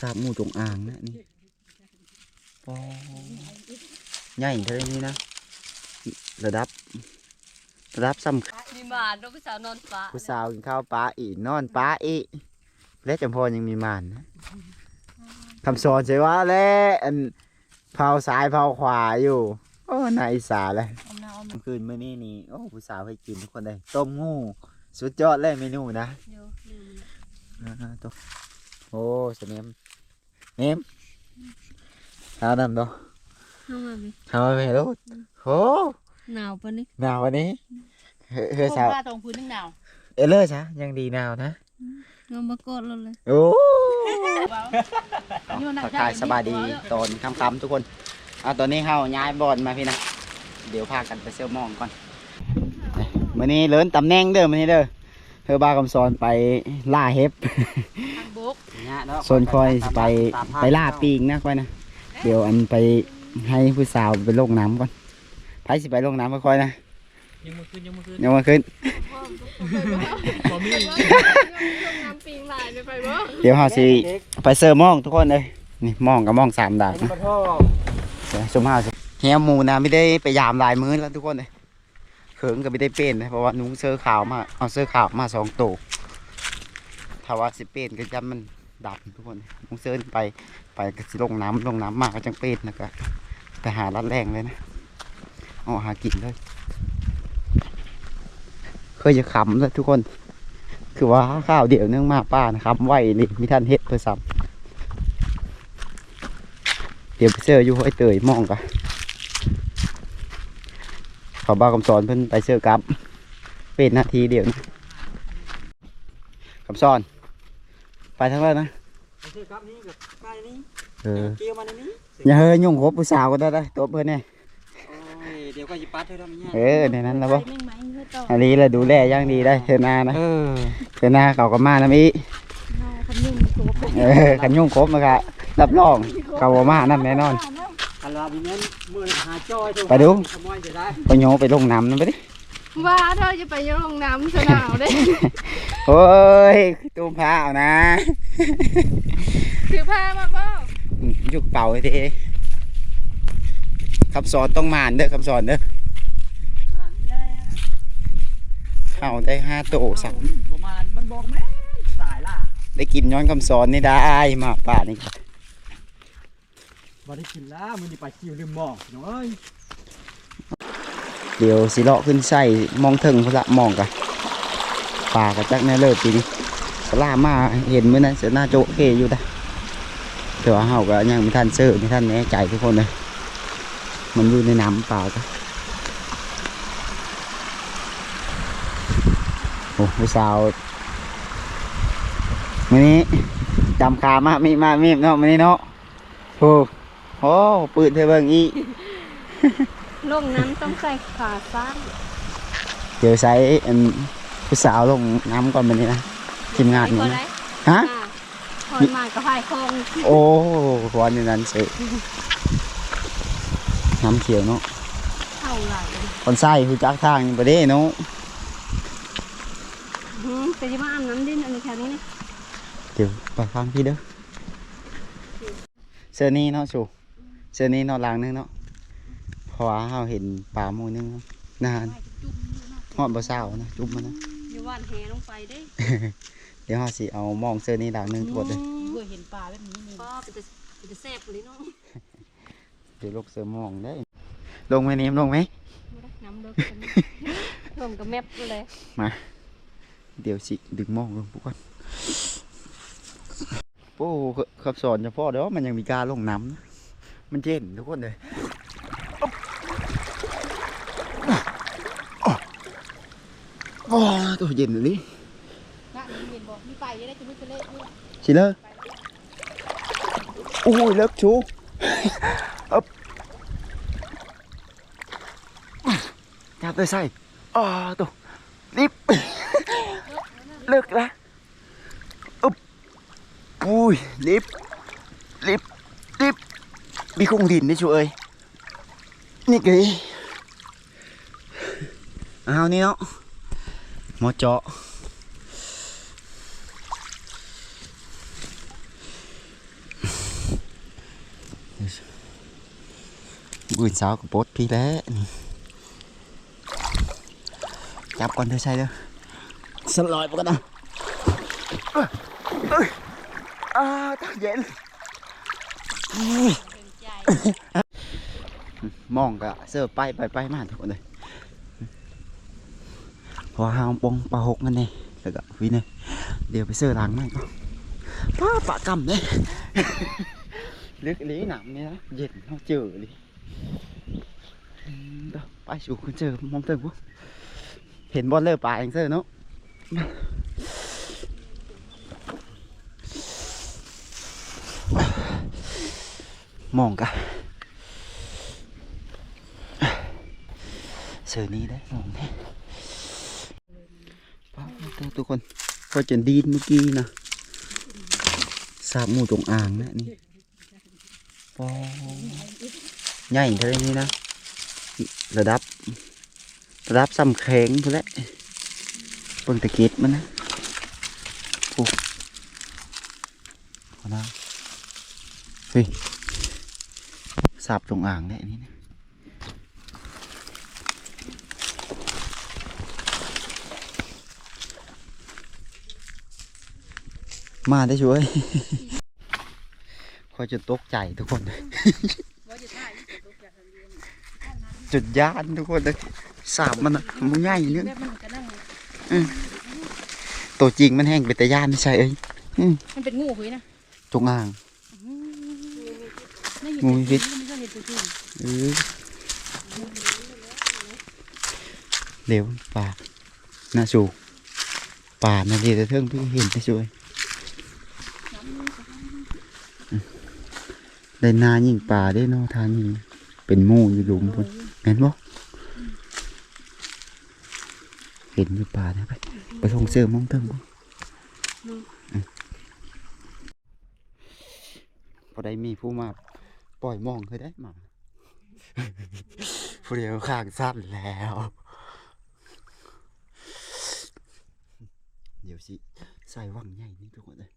สาบหมูจงอางนะนี่ปอใหญ่เท่านี้นะ ระดับ ระดับสำคัญมีหมาดผู้สาวนอนฟ้าผู้สาวกินข้าวปลาอีกนอนปลาอีกและจำพอยังมีมานนะคำสอนใช่ว่าและอันเผาซ้ายเผาขวาอยู่ โอ้นายสาเลยอมน้ำอมกลางคืนมื้อนี้นี่โอ้ผู้สาวให้กินทุกคนเลยต้มงูสุดยอดเลยเมนูนะเดี๋ยวลืมอ่าตัวโอ้สเนม เนมเอานำตัวเข้ามาไหมทำมาไปลูกโอ้หนาวปะนี่หนาววันนี้เฮ้ยเฮ้ยผมสาว ว่าตรงพื้นนึงหนาวเอเลอร์จ้ะยังดีหนาวนะเงามากดเราเลยโอ้ นี่มันหนักทักทายสบายดีตอนค่ำๆทุกคนเอาตอนนี้เฮาย้ายบอลมาพี่นะ เดี๋ยวพากันไปเซี่ยวหมองก่อนมื้อนี้เลินตำแหน่งเด้อมื้อนี้เด้อ เธอบาคำสอนไปล่าเห็บทางบกส่วนคอยสิไปไปล่าปีงนะค่อยนะเดี๋ยวอันไปให้ผู้สาวไปลงน้ำก่อนไผสิไปลงน้ำค่อยๆนะยังมาขึ้นยังมาขึ้นยังมาขึ้นบอมีน้ำปิงหลายไปบ่เดี๋ยวเฮาสิไปเสิร์ฟหมองทุกคนเลยนี่หมองกับหมองสามดาบนะกระท่อเดี๋ยวชมเฮาสิเฮียหมูนะไม่ได้ไปยามหลายมื้อแล้วทุกคนเลย เขิงก็ไม่ได้เป็นนะเพราะว่านุ้งเสื้อขาวมาเอาเสื้อขาวมาสองตัวถ้าว่าสิเป็นก็จำมันดับทุกคนนุ้งเสื้อไปไปก็สิลงน้ำลงน้ำมากก็จังเป็นนะก็ไปหารัดแรงเลยนะเอาหากินเลยเคยจะขำเลยทุกคน คือว่าข้าวเดี๋ยวเนื่องมาป้านะครับไหวนี่มีท่านเฮ็ดเพื่อซ้ำเดี๋ยวไปเจออยู่ห้อยเตยมองกันะขอบ้าคำสอนเพิ่นไปเจอกับเป็นนาทีเดียวนะคำสอน ไปทั้งนั้นนะไม่ใช่ครับนี่กับใกล้นี่เออเกี่ยวมาในนี้อย่าเฮ้ยยุ่งคบผู้สาวก็ได้ได้ตัวเพื่อนเนี่ยโอ้ยเดี๋ยวก็ยิปัดให้ทำยังไงเออในนั้นแล้วบ่ไปแม่งไหมเฮ้ยต่ออันนี้แหละดูแลอย่างดีได้เทอหนานะเออเทอหนาเขาก็มานะมีเฮาคนยุ่งตัวเป็นเออขันยุ่งครบนะครับรับรองเขาบ่มานั่นแน่นอน อันลาบินนั้นมือหาจ้อยเถอะไปดู ขโมยจะได้ไปโยไปลงน้ำนั่นไปดิว่าเธอจะไปยังลงน้ำสนาวได้ โอ้ยตูมพร้าวนะถือผ้ามาบ่ยุกเป่าไอ้ทีคำสอนต้องมานเด้อคำสอนเด้อเข้าได้ห้าโตสามประมาณมันบอกแม่สายล่ะ ได้กินย้อนคำสอนนี่ได้มาป่านี่ครับ บ่ได้กินแล้วมือนี่ไปคิวลืมหมอกน้องเอ้ยเดี๋ยวสิเลาะขึ้นใส่มองถึงพนละมองกันป่ากับจักแน่เลยปีนี้สลามาเห็นเมื่อนั้นเสือหน้าโจเคอยู่ได้แต่ว่าเฮาก็ยังไม่ทันเซอไม่ทันแน่ใจทุกคนเลยมันอยู่ในน้ำเปล่าจ้ะโอ้ผู้สาวมื่อนี้จำขามามีมามีเนาะมื่อนี้เนาะโอ้ โหปืนเธอเบิ่งอีลงน้ำต้องใส่ขาสั้นเดี๋ยวใช้อันผู้สาวลงน้ำก่อนมันนี้นะทีมงานไปนี้ก่อนนะได้ฮะคอยมากับพายคองโอ้วันนี้นั้นเสือน้ำเขียวเนาะเท่าไหร่คนใส่หูจักทางนี่ประเด้เนาะหืมแต่จะมาอาบน้ำดินอันนี้แค่นี้นี่เดี๋ยวไปฟังพี่เด้อเสื้อนี้เนาะชู เสื้อนี้เนาะลางนึงเนาะเพราะว่าเราเห็นปลาหมูนึงเนาะนานหอดบ่เศร้านะจุ่มมันนะอยู่ว่านแหลงไปเด้ เดี๋ยวเราสิเอามองเสื้อนี้ลางนึงทุกคนเลยเบื่อเห็นปลาแบบนี้นี่ป้อเป็นจะเป็นจะแซ่บเลยเนาะเดี๋ยวลกเสื้อมองได้ลงไหมนิ่มลงไหมน้ำเลิกกันรวมกับแมปเลยเดี๋ยวสิดึงมองลงปุ๊กก่อนโอ้ขับสอนเฉพาะเดี๋ยวมันยังมีการลงน้ำนะ มันเย็นทุกคนเลยโอ้ตัวเย็นเลยนี่นะเห็นบอกมีไปยังได้จะมุดทะเลด้วยชิเลอร์โอ้ยเลิกชูอ๊บจับได้ใส่อ้าตัวรีบเลิกละอุ๊บอุ้ยรีบรีบรีบ bị cũng lìn đấy chú ơi những cái ao này nó một chó buổi sáng của bốt phi đấy chắp con đưa say đâu xin lỗi bố con đâu à, à, tao dễ มองกะเสิร์ฟไปไปไปมาทุกคนเลยพอหางปงปลาหกนั่นเองแล้วก็วินเนี่ยเดี๋ยวไปเสิร์ฟล้างไม่ก็ป้าปะกำเนี่ยลึกอีหลีหนำเนี่ยนะเย็นเขาเจอเลยไปสู่คุณเจอมองเติมกูเห็นบอลเลอร์ป่าอย่างเซอร์เนาะ มองกะเสือนี้ได้มองได้ป้าตัวทุกคนก็จะดีนเมื่อกี้นะสาบหมูจงอ่างนะนี่ปอใหญ่เท่านี้นะ ระดับ ระดับซ้ำแข็งพุ่นแหละเบิ่งตะกิดมันนะโอ้เอานะเฮ้ยาบจงอ่างเนี่ยอันนี่นะมาได้ช่วยคอยจะตกใจทุกคนจุดยานทุกคนเลยสาบมันอะมันง่ายเนื้อแบบมันก็นั่งตัวจริงมันแห้งเป็นแต่ยานไม่ใช่เอ้ยมันเป็นงูหุยนะจงอ่างไม่เห็นงูพิษไม่ เคยเห็นตัวจริงเออเดี๋ยวป่าน่าสูป่านาดีแต่เทิงพี่เห็นได้ช่วยได้นายิ่งป่าได้เนอทานนี่เป็นมู่อยู่หลุมพุ่นเห็นบ่เห็นอยู่ป่านะไปไปส่งเสริมมองเติมบ่พอได้มีผู้มา ปล่อยมองเคยได้หมาผู้เดียวข้างสั้นแล้ว เดี๋ยวสิ ใส่วังใหญ่นี่ทุกคนเลย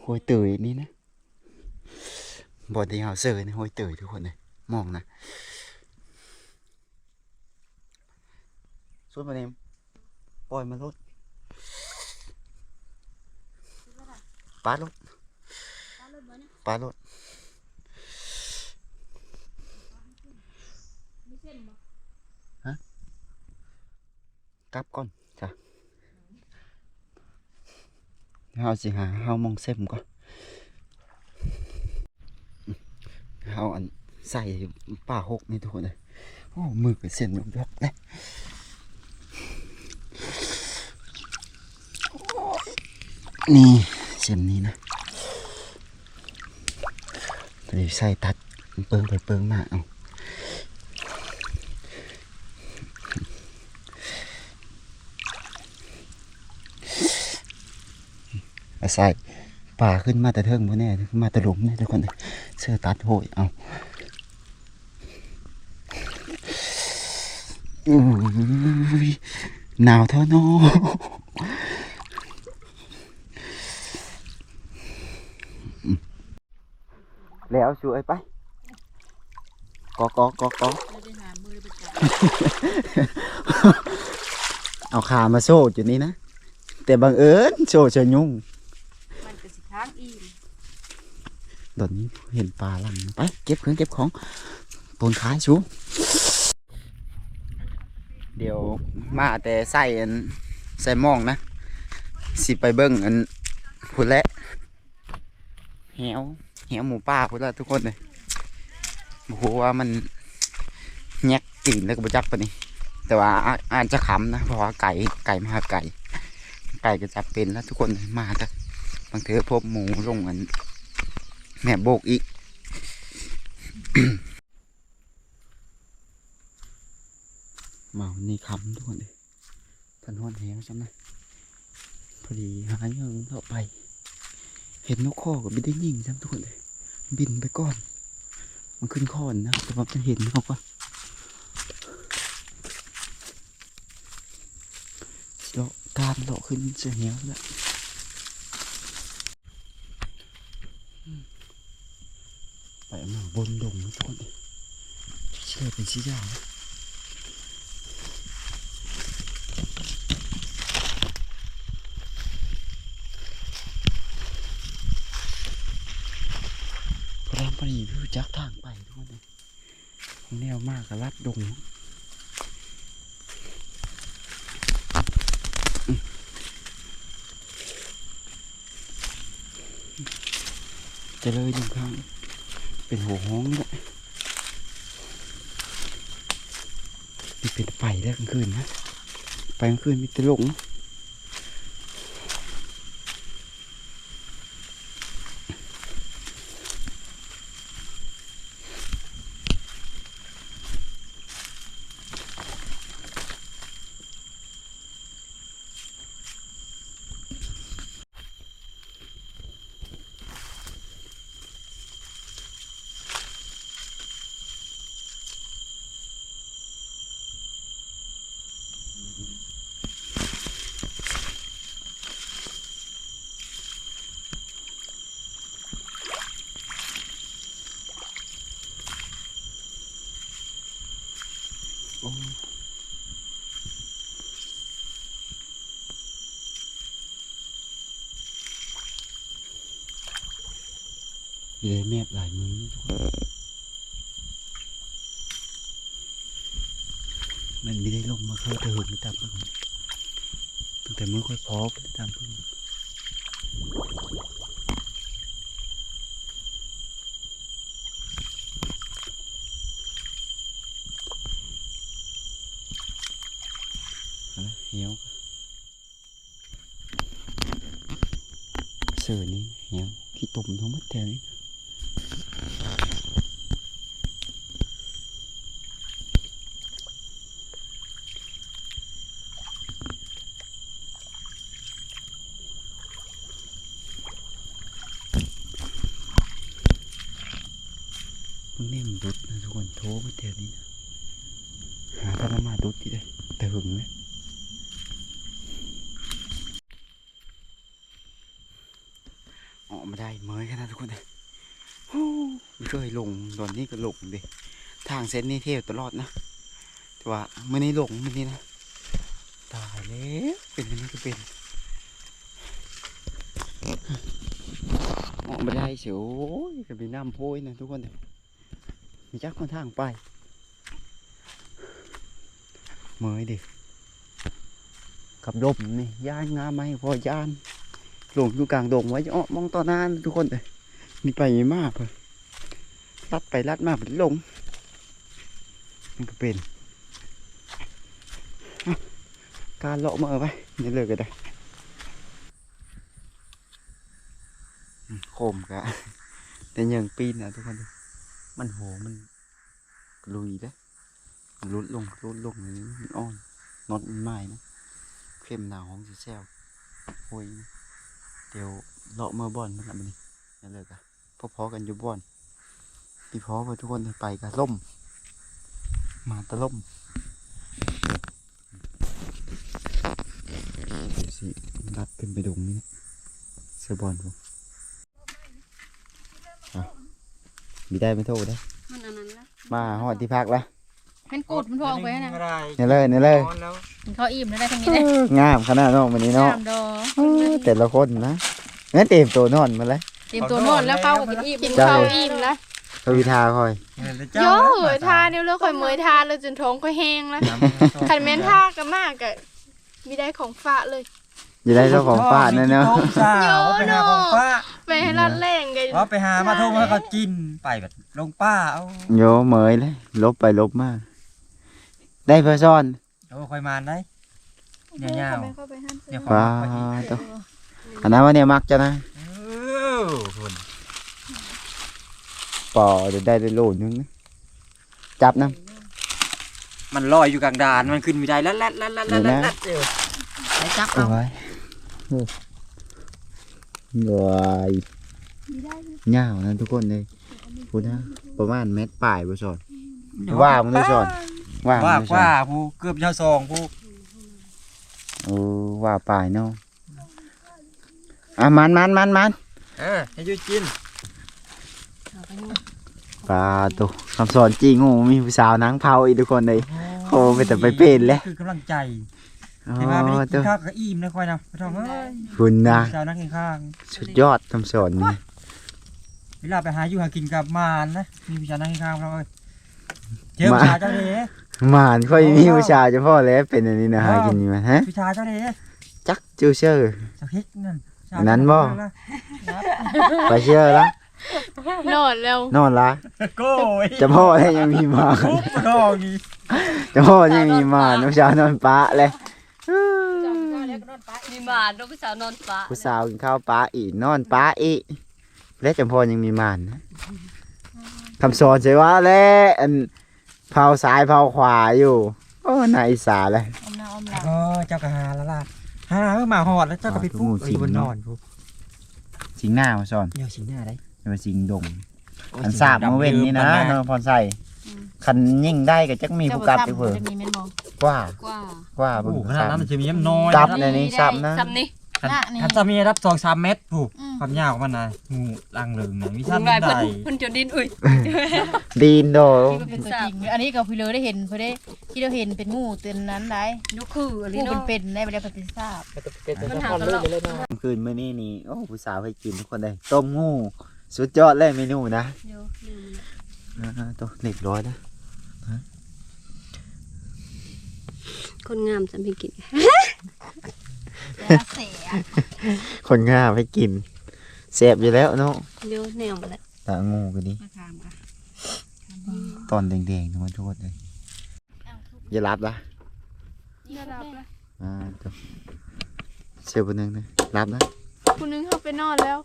โหยเตยนี่นะบอดที่เขาเซอร์นี่โหยเตยทุกคนเลยมองนะส่วนประเด็นปล่อยมาดรถปาด รถกลับก่อนจ้ะเฮาสิหาเฮามองเส้มก่อนเฮาอันใส่ป่าหกนี่ทุกคนเลยโอ้มือกับเส้นนี้นะเดี๋ยวใส่ตัดเปิงไปเปิงมาเอาอาศัยป่าขึ้นมาแต่เทิงบ่แน่มาแต่หลุมนี่ทุกคนเสื้อตัดโหยเอาอหนาวเท่าน้อ แล้วช่วยไปกอกอกอกอเอาขามาโซ่จุดนี้นะ แต่บังเอิญโซ่เชยุ่งมันก็สิค้างอีตอนนี้เห็นปลาลังไปเก็บเครื่องเก็บของปนขายสูเดี๋ยวมาแต่ใส่อันใส่มองนะ สิไปเบิ้งอันพุ่นและเหว เหวหมูป่าพุ่นละทุกคนเลยโอ้โหว่ามันแยกตีนแล้วก็บจักปะนี่แต่ว่าอาจจะขำนะเพราะว่าไก่ไก่มาไก่ ไก่ก็จับเป็นแล้วทุกคนมาแต่บางทอพบหมูลงอันแม่โบกอีกมานี่คำทุกคนเลยพันหอนแหวใช่ไหมพอดีหายเงินเข้าไป เห็นนกข้อกับบินได้ยิงจังทุกคนเลย บินไปก่อน มันขึ้นคอนนะแต่ว่าจะเห็นเขาปะเลาะการเลาะขึ้นเสียเหวแล้วอืมไปมาบนดงนะทุกคนเชื่อเป็นชี้ยาวนะ พรามปรีวิวจักทางไปทุกคนเลยแนวมากกับลัดดงจะเลยหนึ่งครั้งเป็นหัวห้องนี่แหละนี่เป็นไฟแล้วกลางคืนนะ ไปกลางคืนมีแตหลง มีได้แมบหลายมือทุกคนมันไม่ได้ลงมาเข้าเดินตามเพิ่งตั้งแต่มือค่อยพอไปตามเพิ่งเอาละเหี่ยวเสือนี้เหี่ยวขี้ตุ่มทั้งหมดแถวนี้มึงนี่มันดุดนะทุกคน โทรมาแถวนี้ หาท่านมาดุดที่ได้แต่หึงเลยออกมาได้เมยขนาดทุกคนเลยโอ้ไม่เคยลงตอนนี้ก็หลงดิทางเส้นนี้เที่ยวตลอดนะ แต่ว่าเมื่อนี้ลงเมื่อนี้นะตายแล้วเป็นอันนี้ก็เป็นออกมาได้เสียวโอ้ยก็มีน้ำโพยนะทุกคนเลย มีจักมาทางไปเมยดิกับดมนี่ย่านงามไหมพอย่านหลงอยู่กลางดงไว้จะอ้อมองต่อหน้านทุกคนเลยมีไปมากเลยลัดไปลัดมาเป็นหลงมันก็เป็นการเลาะมาไปนี่เลยก็ได้อืมโคมกะแต่ยังปีนนะทุกคนด้อ มันโหมันลุยเด้ลุดลงลุดลงอย่างนี้มันอ่อนนอดมันไม้นะเข้มหนาวของสีแซวโอ้ยนะเดี๋ยวเลาะเมื่อบอนมันละมันนี่นั่นเลยกะพอๆกันอยู่บอนพี่พอไปทุกคนไปกันล่ม มาตะล่มเดี๋ยวสิรัดขึ้นไปดงนี่นะเสือบอลผมอะ มีได้ไม่โทษได้อมันอันนั้นละมาหอดที่พักแล้วมันกูดมันพองไปนะนี่เลยนี่เลยกินข้าวอิ่มแล้วได้ทั้งนี้เลยงามขนาดน้องวันนี้เนาะสามดอเออแต่ละคนนะงั้นเต็มตัวนอนมาเลยเตรียมตัวนอนแล้วเข้ากับอิ่มกินจ้าข้าวอิ่มละทวิทาคอยโย่เหอะทาเดี๋ยวเลิกข่อยเมยทาเลยจนท้องข่อยแห้งแล้วคันแม่นทาก็มากกะมีได้ของฝากเลย อย่าได้เจ้าของป้าแน่เนาะโยไปโนหาของป้าไปให้รัดแรงกันว่าไปหามาโทรมาเขากินไปแบบลงป้าเอาโยเหมยเลยลบไปลบมา ได้เพื่อซ่อนโอ้ค่อยมาได้เนี่ยยาวเข้าไปห้ามซื้อเนี่ยของว้ามาอีกตัวอันนั้นว่าเนี่ยมักจะนะเออคุณปอเดี๋ยวได้ได้โลนึงนะจับน้มันลอยอยู่กลางดานมันขึ้นไม่ได้แล้วแล้วแล้วแล้วแล้วแล้วเออไปจับำเอา เอาไว้โอ้วายเงาวนะทุกคนเลยพูดนะประมาณเม็ดปลายบ่สอนว่ามึงได้สอนว่ามึงว่าได้สอว่านผู้เกือบยาวซองผู้เออว่าปลายเนาะอะมันมันมันมันเออให้อยูกินปลาตัวคำสอนจีงูมีผู้สาวนางเผาอีกทุกคนเลยโอ้ไปแต่ไปเป็นเลยคือกำลังใจ อ๋อเห็นว่าไม่ได้กิตัวนข้าวก็อิ่มนะค่อยนะไปทองเอ้ยคุณนะชาวนักกินข้างสุดยอดคำสอนนี่เวลาไปหาอยู่หากินกับมารนะมีผู้ชายนั่งข้างเราเอ้ยเจอผู้ชายเจ้าเด้หมานค่อยมีผู้ชายเฉพาะแล้วเป็นอันนี้นะหากินนี่มาฮะผู้ชายเจ้าเด้จักจูเชื่อสักฮิกนั่นนั่นบ่ไปเชื่อละนอนแล้วนอนละโก้ยเฉพาะแล้วยังมีหมานปุ๊บดอกนี่เฉพาะยังมีหมานผู้ชายนอนปะเลย มีหมาดผู้สาวนอนฟ้าผู้สาวกินข้าวปลาอีกนอนปลาอีกและจำพอยังมีหมานนะคำสอนใช่ว่าแล้วอันเผาซ้ายเผาขวาอยู่ โอ้นายอีสานเลย อมน้ำอมหลังก็เจ้ากะหาแล้วล่ะหาเออมาหอดแล้วเจ้าก็ไปปุ๊บอ๋ออยู่บนนอนปุ๊บสิงหน้ามาสอนเดี๋ยวสิงหน้าได้ จะมาสิงดงอันสาบมาเว้นนี่นะนอนพรใส่ คันยิ่งได้ก็จักมีผู้กลับไปเพิ่มจะมีเม็นมองกว่ากว่ากว่าโอ้เบิ่งโหขนาดนั้นมันจะมีน้ำน้อยกลับนะในนี้ซ้ำนะซ้ำนี่ คันหน้านี่คันจะมีรับสองสามเมตรผูกอืม ความยาวของมันนะงูลังเหลืองนะวิคุชาณนได้ใดเพิ่นเพิ่นจนดินอุ้ย ดีนโดที่เป็นตัวจริงอันนี้ก็พี่เลยได้เห็นเพิ่นได้ที่เราเห็นเป็นงูตัวนั้นได้ยกคืออะไรงูเนาะ เป็นๆได้ไปได้ปฏิทราบมันหากันแล้วคืนมื้อนี้นี่โอ้ผู้สาวให้กินทุกคนเลยต้มงูสุดยอดเลยเมนูนะ เดี๋ยวลืมอ่าๆตัวเล็กร้อยนะคนงามจะไม่กินเสียคนง่ามให้กินเสียบอยู่แล้วเนาะเดี๋ยวแนวมาแล้วตางูกันนี้มาถามค่ะตอนแดงๆทุกคนทุกคนเลยอย่ารับละได้รับแล้วอ่าตัวเสียบคนหนึงนะรับนะคุณนึงเขาไปนอนแล้ว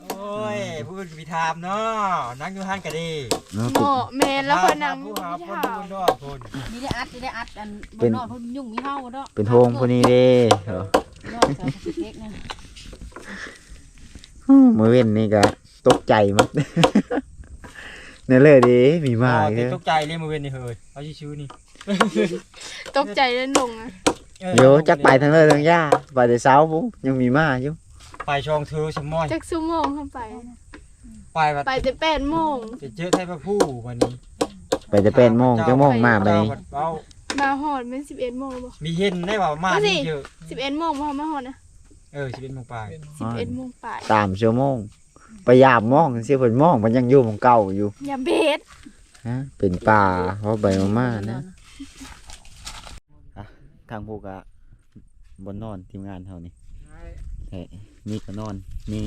โอ้ยผู้เป็นพิธามเนาะนั่งอยู่ห้านกันดีเนาะหมอแมนแล้วคนนั่งผู้ที่หาคนเท้าดูนอกคนนี่ได้อัดนี่ได้อัดอันบนนอกเพิ่นยุ่งมีเฮาเนาะเป็นโฮงคนนี้เด้เหรอนอกจากเล็กๆนั่นอื้อมือเว้นนี่ก็ตกใจมั้งเนี่ยเลยดิมีมาอ๋อีอกติดเด้อตกใจเลยมือเว้นนี่เฮ้ยเอาชื่อๆนี่ตกใจเล่นลงอะเออเดี๋ยวจักไปทางเลยทางย่าไปแต่เช้าปุ๊บยังมีมาอยู่ ไปช่องเธอสมอยจักชั่วโมงเข้าไป ไปแบบไปแต่แปดโมงจะเจอไทยพระผู้วันนี้ไปแต่เป็นโมงจังโมงมาไปเอามาหอดเป็นสิบเอ็ดโมงบ่มีเห็นได้ว่ามาเอาสินี่เยอะสิบเอ็ดโมงมามาหอดนะเออสิเป็นโมงปลายสิบเอ็ดโมงไปสามชั่วโมงไปยามมองเสียเพิ่นมองมันยังอยู่ของเก่าอยู่อย่าเบสฮะเป็นป่าเพราะใบมาม่านะทางพวกอะบนนอนทีมงานเท่านี้ใช่ นี่ก็นอน นี่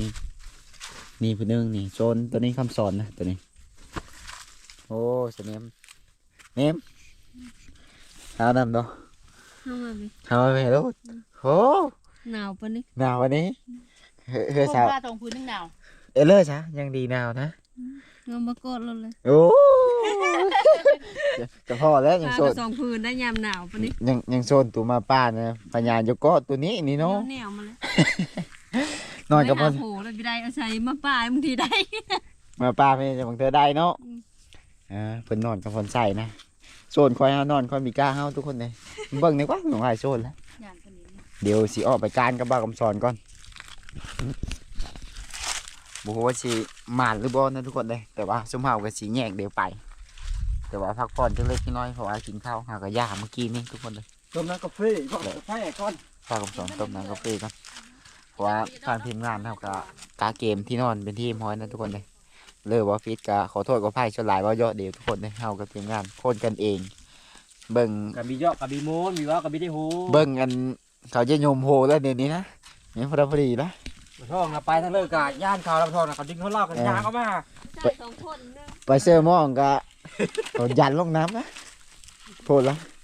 นี่ผู้หนึงนี่โซนตัวนี้คำสอนนะตัวนี้ โอ้เสนมเนมเอานำเนาะเข้ามาไหมเอาไปลูกโอ้หนาวปะนี่หนาววันนี้เฮ้ยเฮ้เฮ้ยสาวผ้าตรงพื้นนึงหนาวเอเลอร์ช้ะยังดีหนาวนะเงามากดเราเลยโอ้จะพอแล้วยังพาโซกนระสองพื้นได้ยามหนาวปะนี่ยังยังโซนตัวมาป้านะปัญญาโยโก็ตัวนี้นี่เนาะแนวมาเลย นอนกับพ่อโหแล้วพี่ได้เอาใส่มาป่ายบางทีได้ มาป้าไม่จะบังเธอได้เนาะอืมอ่าเพิ่นนอนกับคนใส่นะโซนคอยเฮานอนคอยมีกล้าเฮาทุกคนเลยเบิ่งดีกว่าหนูหายโซนแล้วย่านคนนี้เดี๋ยวสิออกไปการกับบ้าวคำสอนก่อนบ่ฮู้ว่าสิหมานหรือบ่นะทุกคนเลยแต่ว่าซุมเฮาก็สิแยกเดี๋ยวไป แต่ว่าพักผ่อนจังเล็กน้อยเพราะว่ากินข้าวหากับย่าเมื่อกี้นี่ทุกคนเลยต้มน้ำกาแฟก่อนกาแฟก่อนฝากคำสอนต้มน้ำกาแฟก่อน เพราะว่าทางทีมงานเฮาก็กาเกมที่นอนเป็นทีมฮ้อยนะทุกคนเลยเลิกว่าฟิตก็ขอโทษก็ไพ่ชนหลายว่ายอดเดียวทุกคนเลยเฮากับทีมงานโคนกันเอง เบิ่งกับมียอกกับมีโมนมีว่ากับมีได้หูเบิ่งกันเขาจะโยมโหแล้วเดี๋ยวนี้นะนี่พอดีพอดีนะท่องนะไปทั้งเลิกกะย่านเขาแล้วท่องนะเขาดึงเขาเล่ากันยางเขามาใช่สองคนนึงไปเสื้อหมองก็เอายันลงน้ำนะโทษละเ